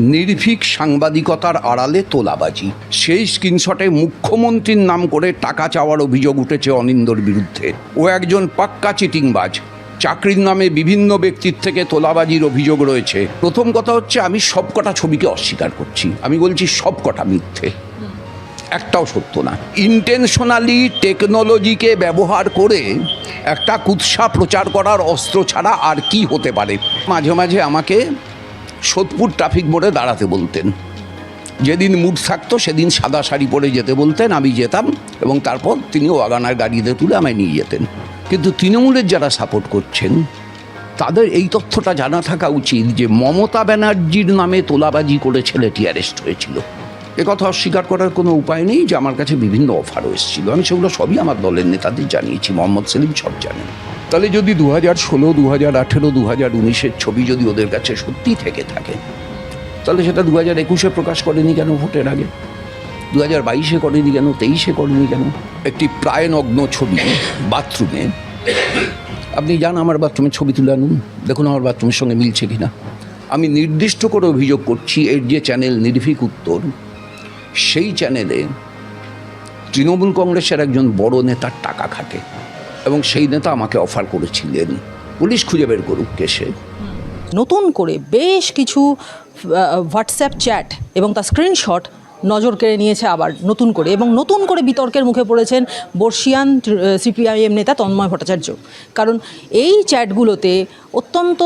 নির্ভীক সাংবাদিকতার আড়ালে তোলাবাজি। সেই স্ক্রিনশটে মুখ্যমন্ত্রীর নাম করে টাকা চাওয়ার অভিযোগ উঠেছে অনিন্দর বিরুদ্ধে। ও একজন পাক্কা চিটিংবাজ। চাকরির নামে বিভিন্ন ব্যক্তির থেকে তোলাবাজির অভিযোগ রয়েছে। প্রথম কথা হচ্ছে, আমি সবকটা ছবিকে অস্বীকার করছি। আমি বলছি, সবকটা মিথ্যে। একটাও সত্য না। ইন্টেনশনালি টেকনোলজিকে ব্যবহার করে একটা কুৎসা প্রচার করার অস্ত্র ছাড়া আর কি হতে পারে? মাঝে মাঝে আমাকে সোদপুর ট্রাফিক মোড়ে দাঁড়াতে বলতেন। যেদিন মুড থাকতো, সেদিন সাদা শাড়ি পরে যেতে বলতেন, আমি যেতাম এবং তারপর তিনি ওয়াগানার গাড়িতে তুলে আমায় নিয়ে যেতেন। কিন্তু তৃণমূলের যারা সাপোর্ট করছেন, তাদের এই তথ্যটা জানা থাকা উচিত যে মমতা ব্যানার্জির নামে তোলাবাজি করে ছেলেটি অ্যারেস্ট হয়েছিল। কথা অস্বীকার করার কোনো উপায় নেই যে আমার কাছে বিভিন্ন অফারও এসেছিল। আমি সেগুলো সবই আমার দলের নেতাদের জানিয়েছি, মোহাম্মদ সেলিম সব জানেন। তাহলে যদি দু হাজার ষোলো দু হাজার আঠেরো দু হাজার উনিশের ছবি যদি ওদের কাছে সত্যি থেকে থাকে, তাহলে সেটা দু হাজার একুশে প্রকাশ করেনি কেন ভোটের আগে? দু হাজার বাইশে করেনি কেন? তেইশে করেনি কেন? একটি প্রায় নগ্ন ছবি, বাথরুমে। আপনি যান আমার বাথরুমের ছবি তুলে আনুন। দেখুন আমার বাথরুমের সঙ্গে মিলছে কিনা। আমি নির্দিষ্ট করে অভিযোগ করছি, এর যে চ্যানেল নির্ভীক উত্তর, সেই চ্যানেলে তৃণমূল কংগ্রেসের একজন বড় নেতার টাকা খাটে। এবং সেই নেতা আমাকে অফার করেছিলেন। পুলিশ খুঁজে বের করুক কেসে। নতুন করে বেশ কিছু হোয়াটসঅ্যাপ চ্যাট এবং তার স্ক্রিনশট নজর কেড়ে নিয়েছে আবার নতুন করে এবং নতুন করে বিতর্কের মুখে পড়েছেন বর্ষিয়ান সিপিআইএম নেতা তন্ময় ভট্টাচার্য। কারণ এই চ্যাটগুলোতে অত্যন্ত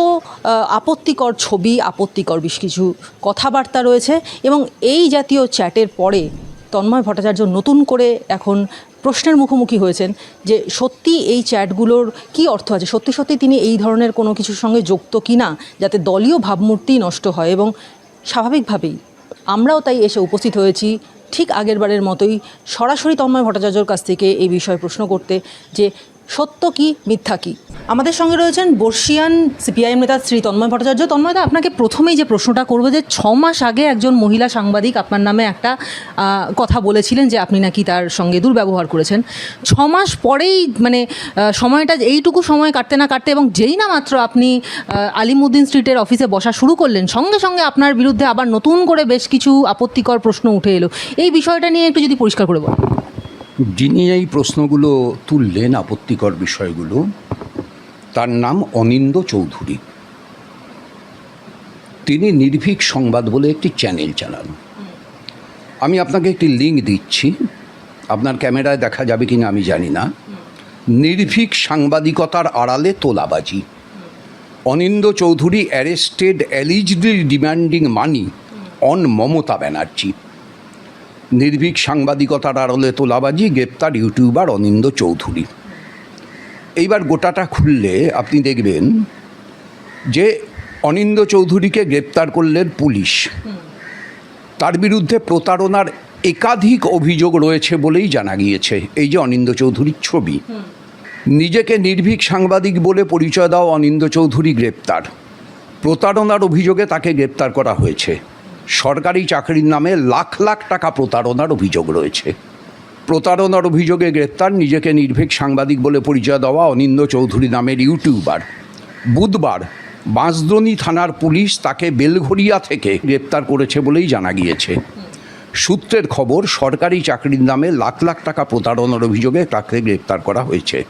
আপত্তিকর ছবি, আপত্তিকর বেশ কিছু কথাবার্তা রয়েছে এবং এই জাতীয় চ্যাটের পরে তন্ময় ভট্টাচার্য নতুন করে এখন প্রশ্নের মুখোমুখি হয়েছেন যে সত্যি এই চ্যাটগুলোর কি অর্থ আছে? সত্যি সত্যি তিনি এই ধরনের কোনো কিছুর সঙ্গে যুক্ত কি না যাতে দলীয় ভাবমূর্তি নষ্ট হয় এবং স্বাভাবিকভাবেই আমরাও তাই এসে উপস্থিত হয়েছি ঠিক আগেরবারের মতোই সরাসরি তন্ময় ভট্টাচার্যর কাছ থেকে এই বিষয়ে প্রশ্ন করতে যে সত্য কি, মিথ্যা কি? আমাদের সঙ্গে রয়েছেন বর্ষিয়ান সিপিআইএম নেতা শ্রী তন্ময় ভট্টাচার্য। তন্ময়দা আপনাকে প্রথমেই যে প্রশ্নটা করব যে ছ মাস আগে একজন মহিলা সাংবাদিক আপনার নামে একটা কথা বলেছিলেন যে আপনি নাকি তার সঙ্গে দুর্ব্যবহার করেছেন। ছ মাস পরেই মানে সময়টা এইটুকু সময় কাটতে না কাটতে এবং যেই না মাত্র আপনি আলিমুদ্দিন স্ট্রিটের অফিসে বসা শুরু করলেন, সঙ্গে সঙ্গে আপনার বিরুদ্ধে আবার নতুন করে বেশ কিছু আপত্তিকর প্রশ্ন উঠে এলো। এই বিষয়টা নিয়ে একটু যদি পরিষ্কার করে বলেন। যিনি এই প্রশ্নগুলো তুললেন আপত্তিকর বিষয়গুলো, তার নাম অনিন্দ চৌধুরী। তিনি নির্ভীক সংবাদ বলে একটি চ্যানেল চালান। আমি আপনাকে একটি লিঙ্ক দিচ্ছি। আপনার ক্যামেরায় দেখা যাবে কিনা আমি জানি না। নির্ভীক সাংবাদিকতার আড়ালে তোলাবাজি। Anindya Chowdhury arrested, allegedly demanding money on Mamata Banerjee. নির্ভীক সাংবাদিকতার আড়লে তোলাবাজি, গ্রেপ্তার ইউটিউবার অনিন্দ চৌধুরী। এইবার গোটাটা খুললে আপনি দেখবেন যে অনিন্দ চৌধুরীকে গ্রেপ্তার করলেন পুলিশ। তার বিরুদ্ধে প্রতারণার একাধিক অভিযোগ রয়েছে বলেই জানা গিয়েছে এই যে অনিন্দ চৌধুরীর ছবি। নিজেকে নির্ভীক সাংবাদিক বলে পরিচয় দেওয়া অনিন্দ চৌধুরী গ্রেপ্তার। প্রতারণার অভিযোগে তাকে গ্রেপ্তার করা হয়েছে। সরকারি চাকরির নামে লাখ লাখ টাকা প্রতারণার অভিযোগ রয়েছে। প্রতারণার অভিযোগে গ্রেপ্তার, নিজেকে নির্ভীক সাংবাদিক বলে পরিচয় দেওয়া অনিন্দ চৌধুরী নামের ইউটিউবার। বুধবার বাঁশদ্রোণী থানার পুলিশ তাকে বেলঘরিয়া থেকে গ্রেপ্তার করেছে বলেই জানা গিয়েছে। সূত্রের খবর, সরকারি চাকরির নামে লাখ লাখ টাকা প্রতারণার অভিযোগে তাকে গ্রেপ্তার করা হয়েছে।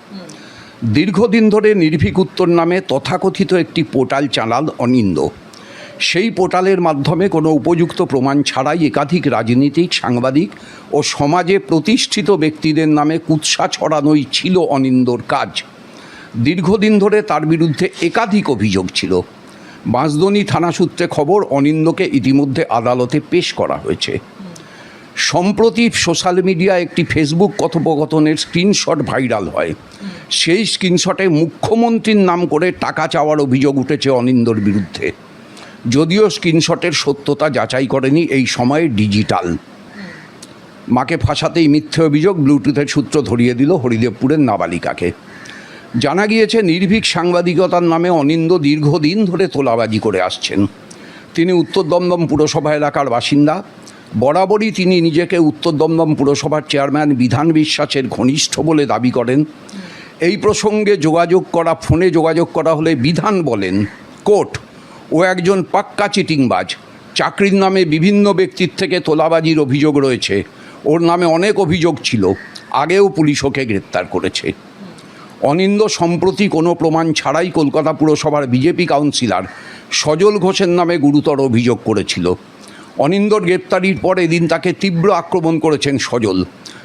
দীর্ঘদিন ধরে নির্ভীক উত্তর নামে তথাকথিত একটি পোর্টাল চালান অনিন্দ সেই পোর্টালের মাধ্যমে কোনো উপযুক্ত প্রমাণ ছাড়াই একাধিক রাজনীতিক, সাংবাদিক ও সমাজে প্রতিষ্ঠিত ব্যক্তিদের নামে কুৎসা ছড়ানোই ছিল অনিন্দর কাজ। দীর্ঘদিন ধরে তার বিরুদ্ধে একাধিক অভিযোগ ছিল। বাঁশদনী থানা সূত্রে খবর, অনিন্দকে ইতিমধ্যে আদালতে পেশ করা হয়েছে। সম্প্রতি সোশ্যাল মিডিয়া একটি ফেসবুক কথোপকথনের স্ক্রিনশট ভাইরাল হয়। সেই স্ক্রিনশটে মুখ্যমন্ত্রীর নাম করে টাকা চাওয়ার অভিযোগ উঠেছে অনিন্দর বিরুদ্ধে। যদিও স্ক্রিনশটের সত্যতা যাচাই করেনি এই সময়ে ডিজিটাল। মাকে ফাঁসাতেই মিথ্যে অভিযোগ ব্লুটুথের সূত্র ধরিয়ে দিল হরিদেবপুরের নাবালিকাকে। জানা গিয়েছে, নির্ভীক সাংবাদিকতার নামে অনিন্দ দীর্ঘদিন ধরে তোলাবাজি করে আসছেন। তিনি উত্তর দমদম পুরসভা এলাকার বাসিন্দা। বরাবরই তিনি নিজেকে উত্তর দমদম পুরসভার চেয়ারম্যান বিধান বিশ্বাসের ঘনিষ্ঠ বলে দাবি করেন। এই প্রসঙ্গে যোগাযোগ করা, ফোনে যোগাযোগ করা হলে বিধান বলেন, কোর্ট ও একজন পাক্কা চিটিংবাজ। চাকরির নামে বিভিন্ন ব্যক্তির থেকে তোলাবাজির অভিযোগ রয়েছে। ওর নামে অনেক অভিযোগ ছিল। আগেও পুলিশ ওকে গ্রেপ্তার করেছে। অনিন্দ সম্প্রতি কোনো প্রমাণ ছাড়াই কলকাতা পুরসভার বিজেপি কাউন্সিলর সজল ঘোষের নামে গুরুতর অভিযোগ করেছিল। অনিন্দর গ্রেপ্তারির পর এদিন তাকে তীব্র আক্রমণ করেছেন সজল।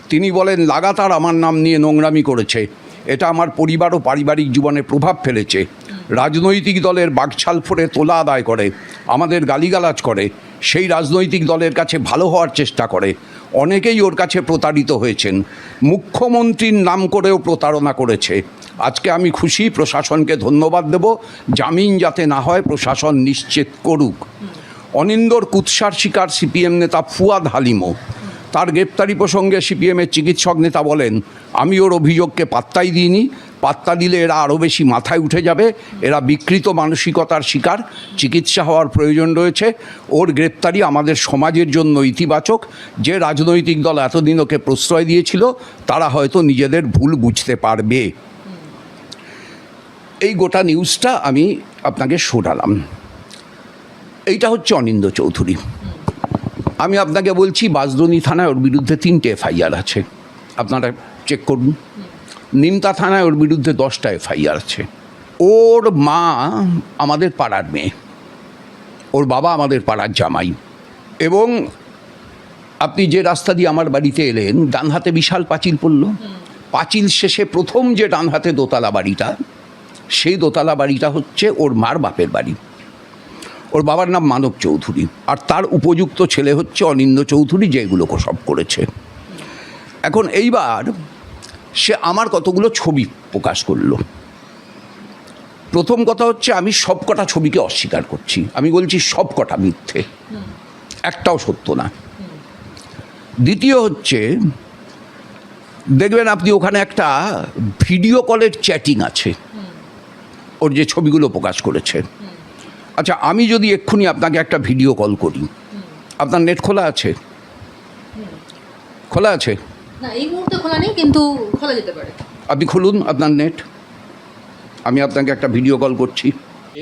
তিনি বলেন, লাগাতার আমার নাম নিয়ে নোংরামি করেছে। এটা আমার পরিবার ও পারিবারিক জীবনে প্রভাব ফেলেছে। রাজনৈতিক দলের বাঘছাল ফোরে তোলা আদায় করে, আমাদের গালিগালাজ করে, সেই রাজনৈতিক দলের কাছে ভালো হওয়ার চেষ্টা করে। অনেকেই ওর কাছে প্রতারিত হয়েছেন। মুখ্যমন্ত্রীর নাম করেও প্রতারণা করেছে। আজকে আমি খুশি, প্রশাসনকে ধন্যবাদ দেব। জামিন যাতে না হয়, প্রশাসন নিশ্চিত করুক। অনিন্দর কুৎসার শিকার সিপিএম নেতা ফুয়াদ হালিমও। তার গ্রেপ্তারি প্রসঙ্গে সিপিএমের চিকিৎসক নেতা বলেন, আমি ওর অভিযোগকে পাত্তাই দিইনি। পাত্তা দিলে এরা আরও বেশি মাথায় উঠে যাবে। এরা বিকৃত মানসিকতার শিকার। চিকিৎসা হওয়ার প্রয়োজন রয়েছে। ওর গ্রেপ্তারি আমাদের সমাজের জন্য ইতিবাচক। যে রাজনৈতিক দল এতদিন ওকে প্রশ্রয় দিয়েছিল, তারা হয়তো নিজেদের ভুল বুঝতে পারবে। এই গোটা নিউজটা আমি আপনাকে শোনালাম। এইটা হচ্ছে অনিন্দ চৌধুরী। আমি আপনাকে বলছি বাজদনি থানায় ওর বিরুদ্ধে তিনটে এফআইআর আছে। আপনারা চেক করুন। নিমতা থানায় ওর বিরুদ্ধে দশটা এফআইআর আছে। ওর মা আমাদের পাড়ার মেয়ে। ওর বাবা আমাদের পাড়ার জামাই। এবং আপনি যে রাস্তা দিয়ে আমার বাড়িতে এলেন, ডান হাতে বিশাল পাঁচিল পড়ল। পাঁচিল শেষে প্রথম যে ডান হাতে দোতলা বাড়িটা, সেই দোতলা বাড়িটা হচ্ছে ওর মার বাপের বাড়ি। ওর বাবার নাম মানব চৌধুরী। আর তার উপযুক্ত ছেলে হচ্ছে অনিন্দ চৌধুরী যেগুলো সব করেছে। এখন এইবার সে আমার কতগুলো ছবি প্রকাশ করল। প্রথম কথা হচ্ছে আমি সব কটা ছবিকে অস্বীকার করছি। আমি বলছি সব কটা মিথ্যে। একটাও সত্য না। দ্বিতীয় হচ্ছে, দেখবেন আপনি ওখানে একটা ভিডিও কলের চ্যাটিং আছে। ওর যে ছবিগুলো প্রকাশ করেছে। আচ্ছা আমি যদি এক্ষুনি আপনাকে একটা ভিডিও কল করি। আপনার নেট খোলা আছে? খোলা আছে? না এই মুহূর্তে খোলা নেই কিন্তু খোলা যেতে পারে। আপনি খুলুন আপনার নেট। আমি আপনাকে একটা ভিডিও কল করছি।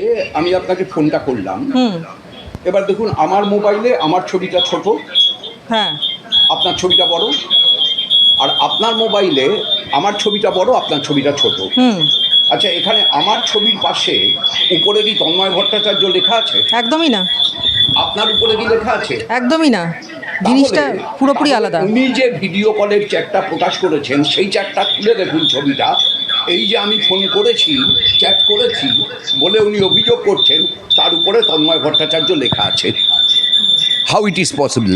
এ আমি আপনাকে ফোনটা করলাম। এবার দেখুন আমার মোবাইলে আমার ছবিটা ছোট হ্যাঁ। আপনার ছবিটা বড় আর আপনার মোবাইলে আমার ছবিটা বড় আপনার ছবিটা ছোট। আচ্ছা এখানে আমার ছবির পাশে উপরে কি তন্ময় ভট্টাচার্য লেখা আছে? একদমই না। আপনার উপরে কি লেখা আছে? একদমই না। জিনিসটা পুরোপুরি আলাদা। উনি যে ভিডিও কলের চ্যাটটা প্রকাশ করেছেন সেই চ্যাটটা খুলে দেখুন ছবিটা। এই যে আমি ফোন করেছি চ্যাট করেছি বলে উনি অভিযোগ করছেন তার উপরে তন্ময় ভট্টাচার্য লেখা আছে। হাউ ইট ইজ পসিবল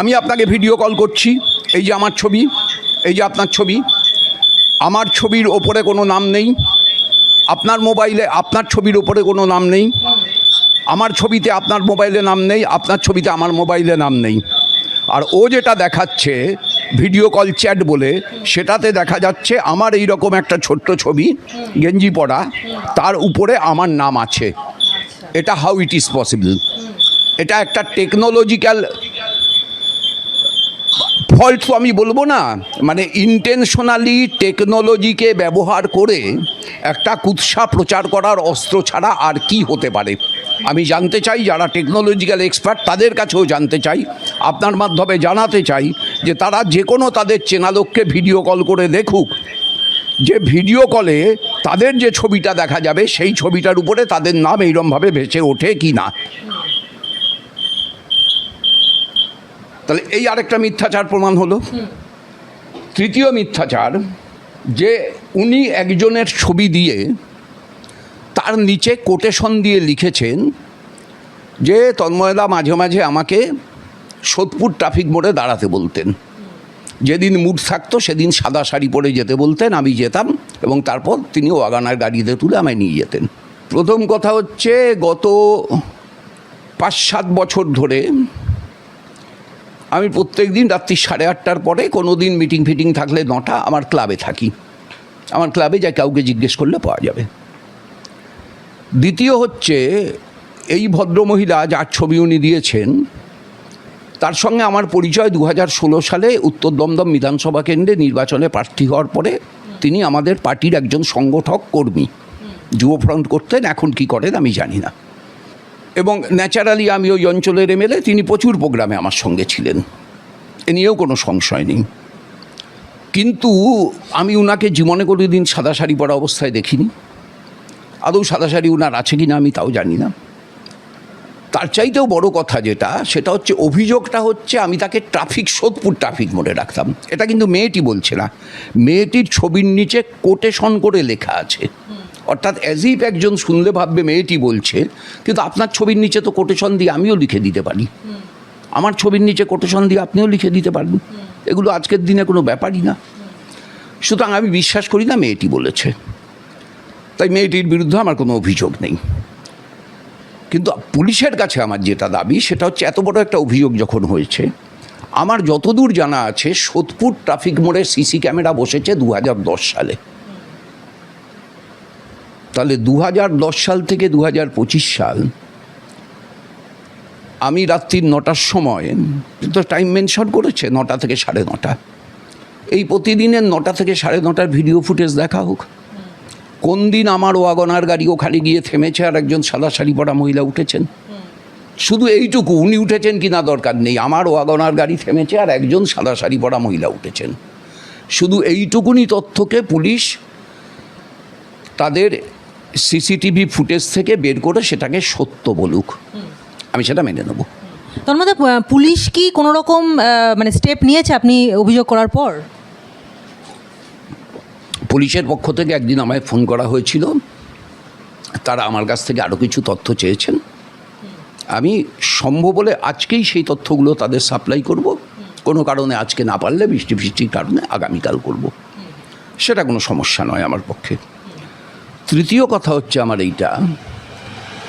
আমি আপনাকে ভিডিও কল করছি। এই যে আমার ছবি এই যে আপনার ছবি আমার ছবির ওপরে কোনো নাম নেই। আপনার মোবাইলে, আপনার ছবির ওপরে কোনো নাম নেই। আমার ছবিতে আপনার মোবাইলে নাম নেই, আপনার ছবিতে আমার মোবাইলে নাম নেই। আর ও যেটা দেখাচ্ছে, ভিডিও কল চ্যাট বলে, সেটাতে দেখা যাচ্ছে আমার এই রকম একটা ছোট্ট ছবি, গেঞ্জি পরা, তার উপরে আমার নাম আছে। এটা হাউ ইট ইজ পসিবল এটা একটা টেকনোলজিক্যাল ফল্ট তো আমি বলব না মানে ইন্টেনশনালি টেকনোলজিকে ব্যবহার করে একটা কুৎসা প্রচার করার অস্ত্র ছাড়া আর কি হতে পারে? আমি জানতে চাই, যারা টেকনোলজিক্যাল এক্সপার্ট তাদের কাছেও জানতে চাই, আপনার মাধ্যমে জানাতে চাই যে তারা যে কোনো তাদের চেনা লোককে ভিডিও কল করে দেখুক। যে ভিডিও কলে তাদের যে ছবিটা দেখা যাবে, সেই ছবিটার উপরে তাদের নাম এইরমভাবে ভেসে ওঠে কি না তাহলে এই আরেকটা মিথ্যাচার প্রমাণ হলো। তৃতীয় মিথ্যাচার, যে উনি একজনের ছবি দিয়ে তার নিচে কোটেশন দিয়ে লিখেছেন যে, তন্ময়দা মাঝে মাঝে আমাকে সোদপুর ট্রাফিক মোড়ে দাঁড়াতে বলতেন। যেদিন মুড থাকতো সেদিন সাদা শাড়ি পরে যেতে বলতেন, আমি যেতাম এবং তারপর তিনি ওয়াগানার গাড়িতে তুলে আমায় নিয়ে যেতেন। প্রথম কথা হচ্ছে, গত পাঁচ সাত বছর ধরে আমি প্রত্যেক দিন রাত্রি সাড়ে আটটার পরে কোনো দিন মিটিং ফিটিং থাকলে নটা আমার ক্লাবে থাকি। আমার ক্লাবে যা কাউকে জিজ্ঞেস করলে পাওয়া যাবে। দ্বিতীয় হচ্ছে, এই ভদ্রমহিলা যার ছবি উনি দিয়েছেন, তার সঙ্গে আমার পরিচয় দু হাজার ষোলো সালে উত্তর দমদম বিধানসভা কেন্দ্রে নির্বাচনে প্রার্থী হওয়ার পরে তিনি আমাদের পার্টির একজন সংগঠক কর্মী, যুব ফ্রন্ট করতেন, এখন কি করেন আমি জানি না। এবং ন্যাচারালি আমি ওই অঞ্চলের এমএলএ, তিনি প্রচুর প্রোগ্রামে আমার সঙ্গে ছিলেন। এ নিয়েও কোনো সংশয় নেই। কিন্তু আমি উনাকে জীবনে কোনো দিন সাদা শাড়ি পরা অবস্থায় দেখিনি। আদৌ সাদা শাড়ি উনার আছে কি না আমি তাও জানি না। তার চাইতেও বড় কথা যেটা, সেটা হচ্ছে অভিযোগটা হচ্ছে আমি তাকে ট্রাফিক, সোদপুর ট্রাফিক মোড়ে রাখতাম। এটা কিন্তু মেয়েটি বলছে না। মেয়েটির ছবির নিচে কোটেশন করে লেখা আছে। অর্থাৎ অ্যাজ ইফ একজন শুনলে ভাববে, মেয়েটি বলছে, কিন্তু আপনার ছবির নিচে তো কোটেশন দিয়ে আমিও লিখে দিতে পারি। আমার ছবির নিচে কোটেশন দিয়ে আপনিও লিখে দিতে পারবেন। এগুলো আজকের দিনে কোনো ব্যাপারই না। সুতরাং আমি বিশ্বাস করি না মেয়েটি বলেছে। তাই মেয়েটির বিরুদ্ধে আমার কোনো অভিযোগ নেই। কিন্তু পুলিশের কাছে আমার যেটা দাবি, সেটা হচ্ছে এত বড় একটা অভিযোগ যখন হয়েছে, আমার যতদূর জানা আছে, সোদপুর ট্রাফিক মোড়ে সিসি ক্যামেরা বসেছে দু হাজার দশ সালে। তাহলে দু হাজার দশ সাল থেকে দু হাজার পঁচিশ সাল আমি রাত্রির নটার সময় তো টাইম মেনশন করেছে নটা থেকে সাড়ে নটা। এই প্রতিদিনের নটা থেকে সাড়ে নটার ভিডিও ফুটেজ দেখা হোক। কোন দিন আমার ওয়াগনার গাড়ি ওখানে গিয়ে থেমেছে আর একজন সাদা শাড়ি পরা মহিলা উঠেছেন? শুধু এইটুকু, উনি উঠেছেন কি না দরকার নেই। আমার ওয়াগনার গাড়ি থেমেছে আর একজন সাদা শাড়ি পরা মহিলা উঠেছেন। শুধু এইটুকুনি তথ্যকে পুলিশ তাদের সিসিটিভি ফুটেজ থেকে বের করে সেটাকে সত্য বলুক। আমি সেটা মেনে নেব। তার মধ্যে পুলিশ কি কোনো রকম মানে স্টেপ নিয়েছে আপনি অভিযোগ করার পর? পুলিশের পক্ষ থেকে একদিন আমায় ফোন করা হয়েছিল। তারা আমার কাছ থেকে আরও কিছু তথ্য চেয়েছেন। আমি সম্ভব বলে আজকেই সেই তথ্যগুলো তাদের সাপ্লাই করব। কোনো কারণে আজকে না পারলে বৃষ্টি বৃষ্টির কারণে আগামীকাল করব। সেটা কোনো সমস্যা নয় আমার পক্ষে। তৃতীয় কথা হচ্ছে আমার এইটা,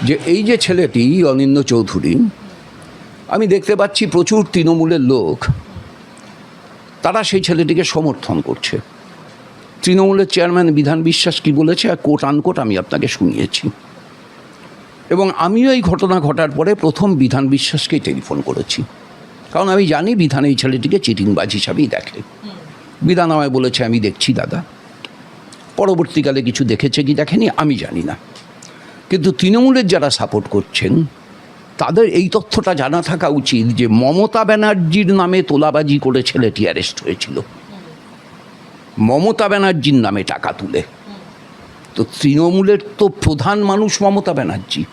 যে এই যে ছেলেটি অনিন্দ চৌধুরী, আমি দেখতে পাচ্ছি প্রচুর তৃণমূলের লোক, তারা সেই ছেলেটিকে সমর্থন করছে। তৃণমূলের চেয়ারম্যান বিধান বিশ্বাস কি বলেছে? আর কোট আনকোট আমি আপনাকে শুনিয়েছি। এবং আমিও এই ঘটনা ঘটার পরে প্রথম বিধান বিশ্বাসকেই টেলিফোন করেছি। কারণ আমি জানি বিধান এই ছেলেটিকে চিটিংবাজ হিসাবেই দেখে। বিধান আমায় বলেছে, আমি দেখছি, দাদা। পরবর্তীকালে কিছু দেখেছে কি দেখেনি, আমি জানি না। কিন্তু তৃণমূলের যারা সাপোর্ট করছেন, তাদের এই তথ্যটা জানা থাকা উচিত যে মমতা ব্যানার্জির নামে তোলাবাজি করে ছেলেটি অ্যারেস্ট হয়েছিল। মমতা ব্যানার্জির নামে টাকা তুলে। তো তৃণমূলের তো প্রধান মানুষ মমতা ব্যানার্জি।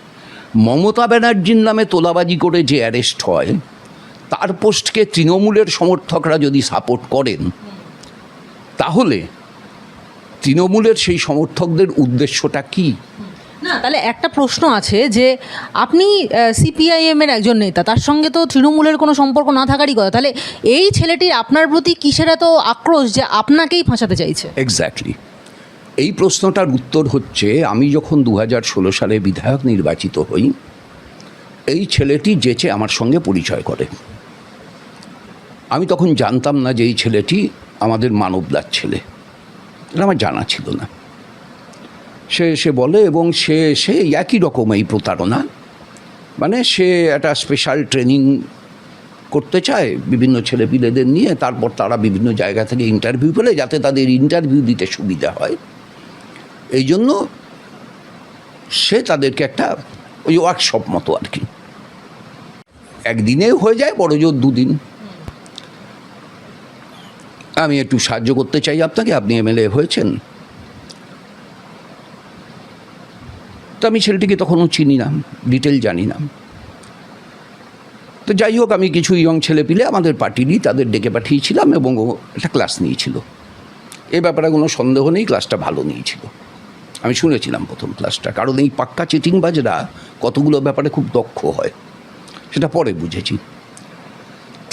মমতা ব্যানার্জির নামে তোলাবাজি করে যে অ্যারেস্ট হয়, তার পোস্টকে তৃণমূলের সমর্থকরা যদি সাপোর্ট করেন, তাহলে তৃণমূলের সেই সমর্থকদের উদ্দেশ্যটা কী? না তাহলে একটা প্রশ্ন আছে যে আপনি সিপিআইএম এর একজন নেতা তার সঙ্গে তো তৃণমূলের কোনো সম্পর্ক না থাকারই কথা। তাহলে এই ছেলেটির আপনার প্রতি কিসের এত আক্রোশ যে আপনাকেই ফাঁসাতে চাইছে? এক্স্যাক্টলি এই প্রশ্নটার উত্তর হচ্ছে আমি যখন দু হাজার ষোলো সালে বিধায়ক নির্বাচিত হই এই ছেলেটি যেচে আমার সঙ্গে পরিচয় করে। আমি তখন জানতাম না যে এই ছেলেটি আমাদের মানবদার ছেলে। এটা আমার জানা ছিল না। সে এসে বলে এবং সে সে একই রকম এই প্রতারণা। মানে সে একটা স্পেশাল ট্রেনিং করতে চায় বিভিন্ন ছেলেপিলেদের নিয়ে, তারপর তারা বিভিন্ন জায়গা থেকে ইন্টারভিউ পেলে যাতে তাদের ইন্টারভিউ দিতে সুবিধা হয়। এই জন্য সে তাদেরকে একটা ওই ওয়ার্কশপ মতো আর কি। একদিনেও হয়ে যায় বড় জোর দুদিন। আমি একটু সাহায্য করতে চাই। আপনাকে আপনি এমএলএ হয়েছেন। তো আমি ছেলেটিকে তখনও চিনি না ডিটেল জানি না। তো যাই হোক, আমি কিছু ইয়ং ছেলে পিলে আমাদের পার্টিরই তাদের ডেকে পাঠিয়েছিলাম এবং ও একটা ক্লাস নিয়েছিল। এ ব্যাপারে কোনো সন্দেহ নেই ক্লাসটা ভালো নিয়েছিল। আমি শুনেছিলাম প্রথম ক্লাসটা কারণ এই পাক্কা চিটিংবাজরা কতগুলো ব্যাপারে খুব দক্ষ হয়, সেটা পরে বুঝেছি।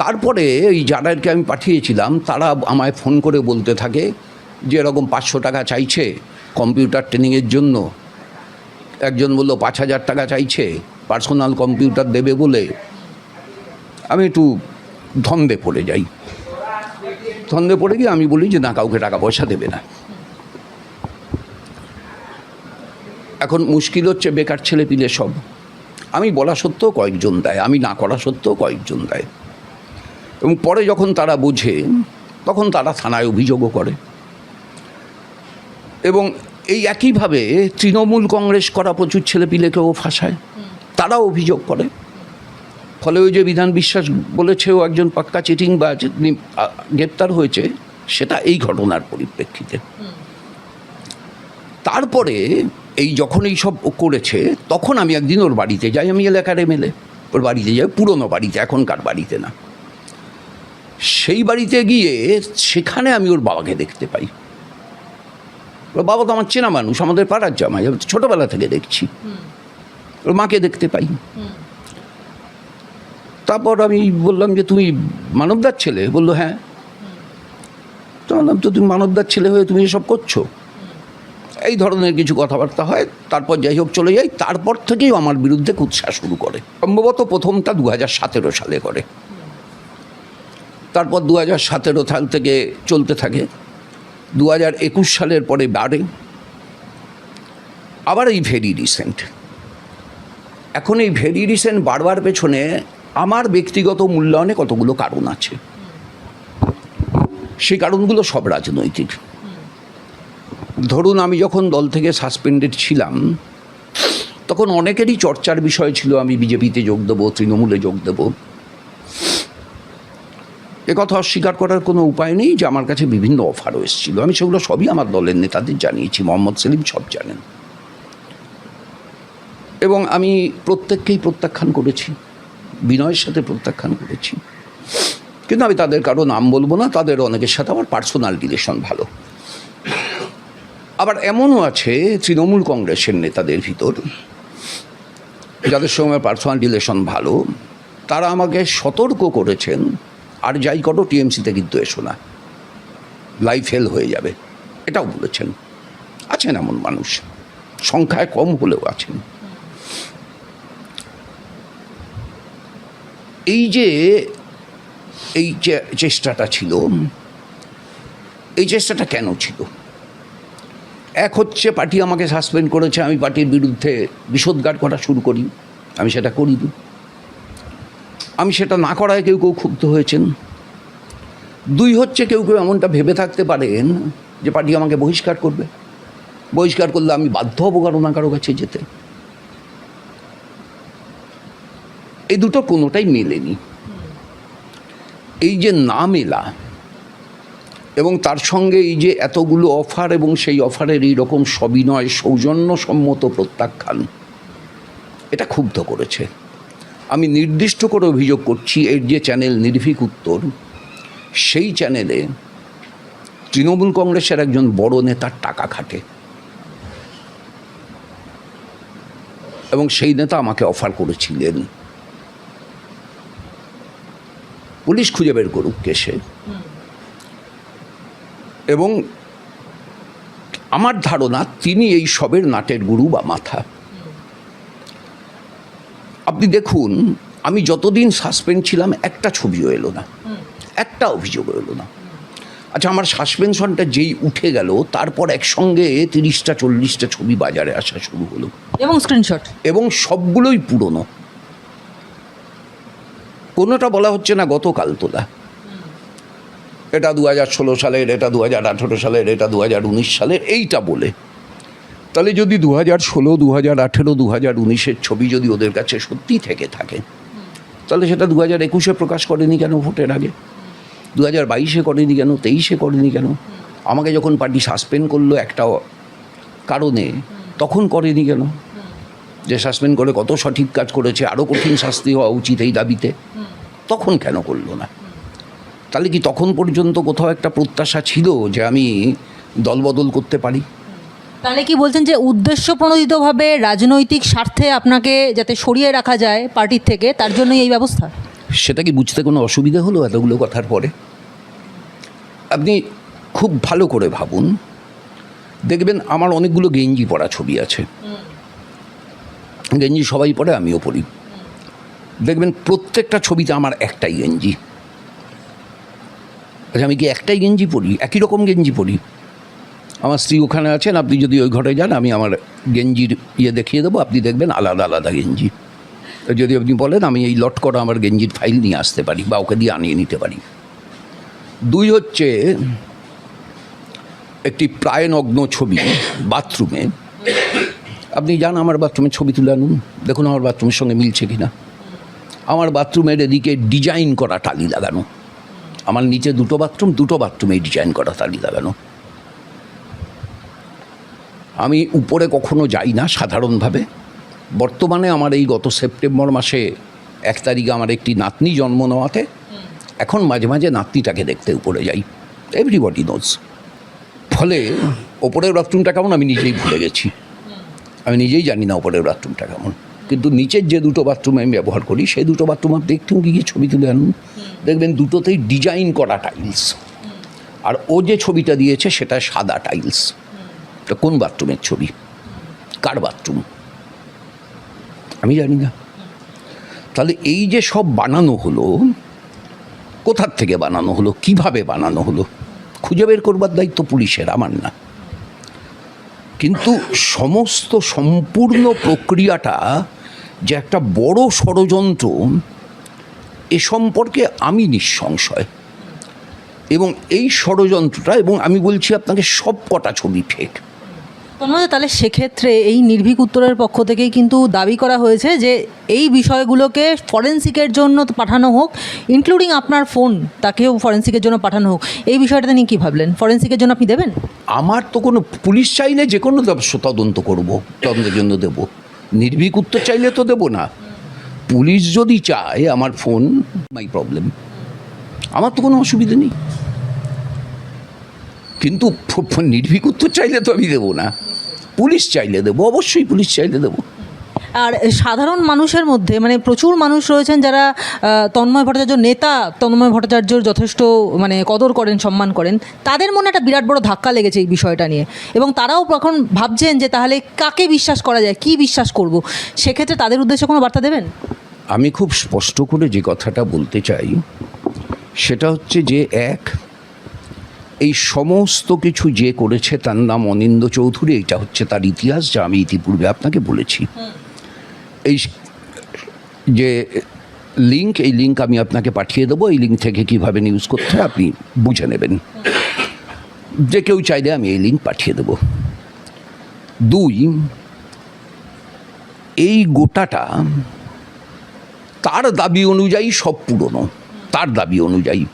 তারপরে ওই যাদেরকে আমি পাঠিয়েছিলাম, তারা আমায় ফোন করে বলতে থাকে যে এরকম পাঁচশো টাকা চাইছে কম্পিউটার ট্রেনিংয়ের জন্য। একজন বলল, পাঁচ হাজার টাকা চাইছে, পার্সোনাল কম্পিউটার দেবে বলে। আমি একটু ধন্দে পড়ে যাই। ধন্দে পড়ে গিয়ে আমি বলি যে, না, কাউকে টাকা পয়সা দেবে না। এখন মুশকিল হচ্ছে বেকার ছেলে পিলে সব। আমি বলা সত্ত্বেও কয়েকজন দেয়, আমি না করা সত্ত্বেও কয়েকজন দেয়। এবং পরে যখন তারা বোঝে, তখন তারা থানায় অভিযোগও করে। এবং এই একইভাবে তৃণমূল কংগ্রেস করা প্রচুর ছেলেপিলেকেও ফাঁসায়। তারা অভিযোগ করে। ফলে ওই যে বিধান বিশ্বাস বলেছেও একজন পাক্কা চিটিং বা গ্রেপ্তার হয়েছে, সেটা এই ঘটনার পরিপ্রেক্ষিতে। তারপরে এই যখন এই সব করেছে, তখন আমি একদিন ওর বাড়িতে যাই, আমি এলাকার এমএলএ। ওর বাড়িতে যাই, পুরনো বাড়িতে, এখনকার বাড়িতে না। সেই বাড়িতে গিয়ে সেখানে আমি ওর বাবাকে দেখতে পাই। ওর বাবা তো আমার চেনা মানুষ, আমাদের পাড়ার জামাই ছোটোবেলা থেকে দেখছি। ওর মাকে দেখতে পাই। তারপর আমি বললাম যে, তুমি মানবদার ছেলে? বলল হ্যাঁ। তো বললাম, তো তুমি মানবদার ছেলে হয়ে তুমি এসব করছ? এই ধরনের কিছু কথাবার্তা হয়। তারপর যাই হোক, চলে যাই। তারপর থেকেই আমার বিরুদ্ধে কুৎসা শুরু করে। সম্ভবত প্রথমটা দু হাজার সতেরো সালে করে। তারপর দু হাজার সতেরো সাল থেকে চলতে থাকে। দু হাজার একুশ সালের পরে বাড়ে। আবার এই ভেরি রিসেন্ট এখন এই ভেরি রিসেন্ট বারবার পেছনে আমার ব্যক্তিগত মূল্যায়নে কতগুলো কারণ আছে। সেই কারণগুলো সব রাজনৈতিক। ধরুন আমি যখন দল থেকে সাসপেন্ডেড ছিলাম, তখন অনেকেরই চর্চার বিষয় ছিল আমি বিজেপিতে যোগ দেবো, তৃণমূলে যোগ দেবো। কথা অস্বীকার করার কোনো উপায় নেই যে আমার কাছে বিভিন্ন অফারও এসেছিল। আমি সেগুলো সবই আমার দলের নেতাদের জানিয়েছি, মোহাম্মদ সেলিম সব জানেন। এবং আমি প্রত্যেককেই প্রত্যাখ্যান করেছি, বিনয়ের সাথে প্রত্যাখ্যান করেছি। কিন্তু আমি তাদের কারও নাম বলব না, তাদের অনেকের সাথে আমার পার্সোনাল রিলেশন ভালো। আবার এমনও আছে তৃণমূল কংগ্রেসের নেতাদের ভিতর, যাদের সঙ্গে পার্সোনাল রিলেশন ভালো, তারা আমাকে সতর্ক করেছেন আর যাই করো, টিএমসিতে কিন্তু এসো না। লাইফ ফেল হয়ে যাবে। এটাও বলেছেন। আছেন এমন মানুষ। সংখ্যায় কম হলেও আছেন। এই যে, এই চেষ্টাটা ছিল, এই চেষ্টাটা কেন ছিল? এক হচ্ছে পার্টি আমাকে সাসপেন্ড করেছে, আমি পার্টির বিরুদ্ধে বিষোদ্গার করা শুরু করি। আমি সেটা করিনি। আমি সেটা না করায় কেউ কেউ ক্ষুব্ধ হয়েছেন। দুই হচ্ছে কেউ কেউ এমনটা ভেবে থাকতে পারেন যে পার্টি আমাকে বহিষ্কার করবে। বহিষ্কার করলে আমি বাধ্য হব না কারও কাছে যেতে। এই দুটো কোনোটাই মেলেনি। এই যে না মেলা এবং তার সঙ্গে এই যে এতগুলো অফার এবং সেই অফারের এই রকম সবিনয়, সৌজন্যসম্মত প্রত্যাখ্যান, এটা ক্ষুব্ধ করেছে। আমি নির্দিষ্ট করে অভিযোগ করছি, এর যে চ্যানেল নির্ভীক উত্তর, সেই চ্যানেলে তৃণমূল কংগ্রেসের একজন বড় নেতার টাকা খাটে। এবং সেই নেতা আমাকে অফার করেছিলেন। পুলিশ খুঁজে বের করুক কেসে। এবং আমার ধারণা, তিনি এই সবের নাটের গুরু বা মাথা। আপনি দেখুন আমি যতদিন সাসপেন্ড ছিলাম একটা ছবিও এলো না। একটা অভিযোগও এলো না। আচ্ছা আমার সাসপেনশনটা যেই উঠে গেল তারপর একসঙ্গে তিরিশটা চল্লিশটা ছবি বাজারে আসা শুরু হলো। এবং স্ক্রিনশট এবং সবগুলোই পুরনো। কোনোটা বলা হচ্ছে না গতকাল তোলা। এটা দু হাজার ষোলো সালের এটা দু হাজার আঠেরো সালের এটা দু হাজার উনিশ সালের এইটা বলে। তাহলে যদি দু হাজার ষোলো দু হাজার আঠেরো দু হাজার উনিশের ছবি যদি ওদের কাছে সত্যি থেকে থাকে, তাহলে সেটা দু হাজার একুশে প্রকাশ করেনি কেন ভোটের আগে? দু হাজার বাইশে করেনি কেন? তেইশে করেনি কেন? আমাকে যখন পার্টি সাসপেন্ড করল একটা কারণে, তখন করেনি কেন? যে সাসপেন্ড করে কত সঠিক কাজ করেছে আরও কঠিন শাস্তি হওয়া উচিত এই দাবিতে, তখন কেন করল না? তাহলে কি তখন পর্যন্ত কোথাও একটা প্রত্যাশা ছিল যে আমি দলবদল করতে পারি? তাহলে কি বলছেন যে উদ্দেশ্য প্রণোদিতভাবে রাজনৈতিক স্বার্থে আপনাকে যাতে সরিয়ে রাখা যায় পার্টির থেকে, তার জন্যই এই ব্যবস্থা? সেটা কি বুঝতে কোনো অসুবিধা হলো এতগুলো কথার পরে? আপনি খুব ভালো করে ভাবুন। দেখবেন আমার অনেকগুলো গেঞ্জি পরা ছবি আছে। গেঞ্জি সবাই পরে, আমিও পরি। দেখবেন প্রত্যেকটা ছবিতে আমার একটাই গেঞ্জি। আচ্ছা আমি কি একটাই গেঞ্জি পরি? একই রকম গেঞ্জি পরি? আমার স্ত্রী ওখানে আছেন, আপনি যদি ওই ঘরে যান, আমি আমার গেঞ্জির ইয়ে দেখিয়ে দেবো, আপনি দেখবেন আলাদা আলাদা গেঞ্জি। যদি আপনি বলেন, আমি এই লট করা আমার গেঞ্জির ফাইল নিয়ে আসতে পারি বা ওকে দিয়ে আনিয়ে নিতে পারি। দুই হচ্ছে, একটি প্রায় নগ্ন ছবি, বাথরুমে। আপনি যান, আমার বাথরুমের ছবি তুলে আনুন। দেখুন, আমার বাথরুমের সঙ্গে মিলছে কিনা আমার বাথরুমের এদিকে ডিজাইন করা টালি লাগানো। আমার নিচে দুটো বাথরুম, দুটো বাথরুমে ডিজাইন করা টালি লাগানো। আমি উপরে কখনো যাই না সাধারণভাবে। বর্তমানে আমার এই গত সেপ্টেম্বর মাসে এক তারিখে আমার একটি নাতনি জন্ম নেওয়াতে এখন মাঝে মাঝে নাতনিটাকে দেখতে উপরে যাই। এভরিবডি নোজ ফলে ওপরের বাথরুমটা কেমন আমি নিজেই ভুলে গেছি। আমি নিজেই জানি না ওপরের বাথরুমটা কেমন। কিন্তু নিচের যে দুটো বাথরুম আমি ব্যবহার করি, সেই দুটো বাথরুম আপনি একটু গিয়ে ছবি তুলে আনুন। দেখবেন দুটোতেই ডিজাইন করা টাইলস আর ও যে ছবিটা দিয়েছে, সেটা সাদা টাইলস কোন বাথরুমের ছবি? কার বাথরুম? আমি জানি না। তাহলে এই যে সব বানানো হলো, কোথার থেকে বানানো হলো, কীভাবে বানানো হলো, খুঁজে বের করবার দায়িত্ব পুলিশের, আমার না। কিন্তু সমস্ত সম্পূর্ণ প্রক্রিয়াটা যে একটা বড় ষড়যন্ত্র, এ সম্পর্কে আমি নিঃসংশয়। এবং এই ষড়যন্ত্রটা, এবং আমি বলছি আপনাকে সব কটা ছবি ফেক তন্ময় তাহলে সেক্ষেত্রে এই নির্ভীক উত্তরের পক্ষ থেকেই কিন্তু দাবি করা হয়েছে যে এই বিষয়গুলোকে ফরেন্সিকের জন্য পাঠানো হোক ইনক্লুডিং আপনার ফোন তাকেও ফরেন্সিকের জন্য পাঠানো হোক। এই বিষয়টাতে নিয়ে কী ভাবলেন? ফরেন্সিকের জন্য আপনি দেবেন? আমার তো কোনো পুলিশ চাইলে যে কোনো তদন্ত করব, তদন্তের জন্য দেবো। নির্ভীক উত্তর চাইলে তো দেবো না। পুলিশ যদি চায়, আমার ফোন মাই প্রবলেম আমার তো কোনো অসুবিধা নেই। কিন্তু নির্ভীক উত্তর চাইলে তো আমি দেবো না। পুলিশ চাইলে দেবো অবশ্যই পুলিশ চাইলে দেবো। আর সাধারণ মানুষের মধ্যে মানে প্রচুর মানুষ রয়েছেন যারা তন্ময় ভট্টাচার্য নেতা তন্ময় ভট্টাচার্যর যথেষ্ট মানে কদর করেন সম্মান করেন তাদের মনে একটা বিরাট বড় ধাক্কা লেগেছে এই বিষয়টা নিয়ে। এবং তারাও এখন ভাবছেন যে তাহলে কাকে বিশ্বাস করা যায় কি বিশ্বাস করব? সেক্ষেত্রে তাদের উদ্দেশ্যে কোনো বার্তা দেবেন? আমি খুব স্পষ্ট করে যে কথাটা বলতে চাই সেটা হচ্ছে যে এক এই সমস্ত কিছু যে করেছে তার নাম অনিন্দ চৌধুরী এটা হচ্ছে তার ইতিহাস যা আমি ইতিপূর্বে আপনাকে বলেছি। এই যে লিঙ্ক এই লিঙ্ক আমি আপনাকে পাঠিয়ে দেবো এই লিঙ্ক থেকে কীভাবে নিউজ করতে হয় আপনি বুঝে নেবেন। যে কেউ চাইলে আমি এই লিঙ্ক পাঠিয়ে দেবো। দুই এই গোটাটা তার দাবি অনুযায়ী সব পুরনো তার দাবি অনুযায়ী।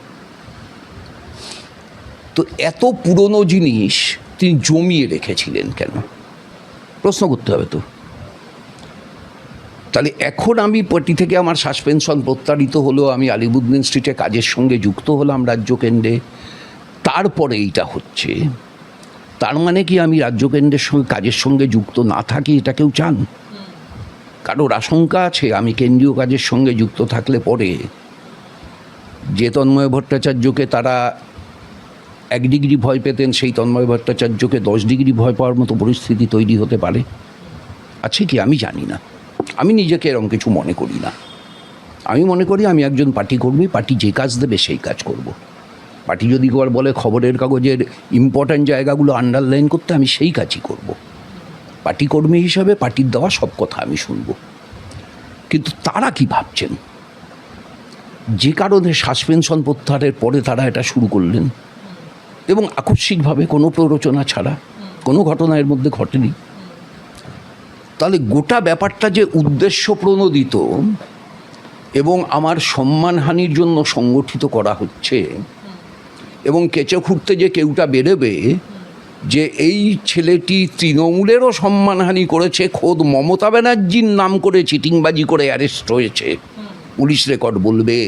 তো এত পুরনো জিনিস তিনি জমিয়ে রেখেছিলেন কেন? প্রশ্ন করতে হবে তো। তাহলে এখন আমি পার্টি থেকে আমার সাসপেনশন প্রত্যারিত হলো আমি আলিবুদ্দিন স্ট্রিটে কাজের সঙ্গে যুক্ত হলাম রাজ্য কেন্দ্রে তারপরে এইটা হচ্ছে। তার মানে কি আমি রাজ্য কেন্দ্রের সঙ্গে কাজের সঙ্গে যুক্ত না থাকি এটা কেউ চান? কারোর আশঙ্কা আছে আমি কেন্দ্রীয় কাজের সঙ্গে যুক্ত থাকলে পরে? যে তন্ময় ভট্টাচার্যকে তারা এক ডিগ্রি ভয় পেতেন সেই তন্ময় ভট্টাচার্যকে দশ ডিগ্রি ভয় পাওয়ার মতো পরিস্থিতি তৈরি হতে পারে। আছে কি আমি জানি না। আমি নিজেকে এরকম কিছু মনে করি না। আমি মনে করি আমি একজন পার্টি কর্মী, পার্টি যে কাজ দেবে সেই কাজ করব। পার্টি যদি একবার বলে খবরের কাগজের ইম্পর্ট্যান্ট জায়গাগুলো আন্ডারলাইন করতে আমি সেই কাজই করব। পার্টি কর্মী হিসাবে পার্টির দেওয়া সব কথা আমি শুনব। কিন্তু তারা কি ভাবছেন? যে কারণে সাসপেনশন প্রত্যাহারের পরে তারা এটা শুরু করলেন। এবং আকস্মিকভাবে কোনো প্ররোচনা ছাড়া কোনো ঘটনা এর মধ্যে ঘটেনি। তাহলে গোটা ব্যাপারটা যে উদ্দেশ্য প্রণোদিত এবং আমার সম্মানহানির জন্য সংগঠিত করা হচ্ছে এবং কেঁচো খুঁড়তে যে কেউটা বেরোবে যে এই ছেলেটি তৃণমূলেরও সম্মানহানি করেছে, খোদ মমতা ব্যানার্জির নাম করে চিটিংবাজি করে অ্যারেস্ট হয়েছে, পুলিশ রেকর্ড বলবে।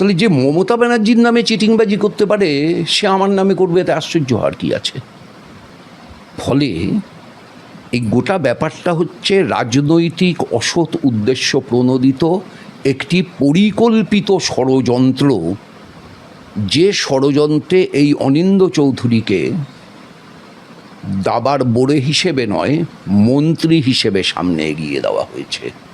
তাহলে যে মমতা ব্যানার্জির নামে চিটিংবাজি করতে পারে, সে আমার নামে করবে, এতে আশ্চর্য হওয়ার কি আছে? ফলে এই গোটা ব্যাপারটা হচ্ছে রাজনৈতিক অসৎ উদ্দেশ্য প্রণোদিত একটি পরিকল্পিত ষড়যন্ত্র, যে ষড়যন্ত্রে এই অনিন্দ চৌধুরীকে দাবার বোড়ে হিসেবে নয়, মন্ত্রী হিসেবে সামনে এগিয়ে দেওয়া হয়েছে।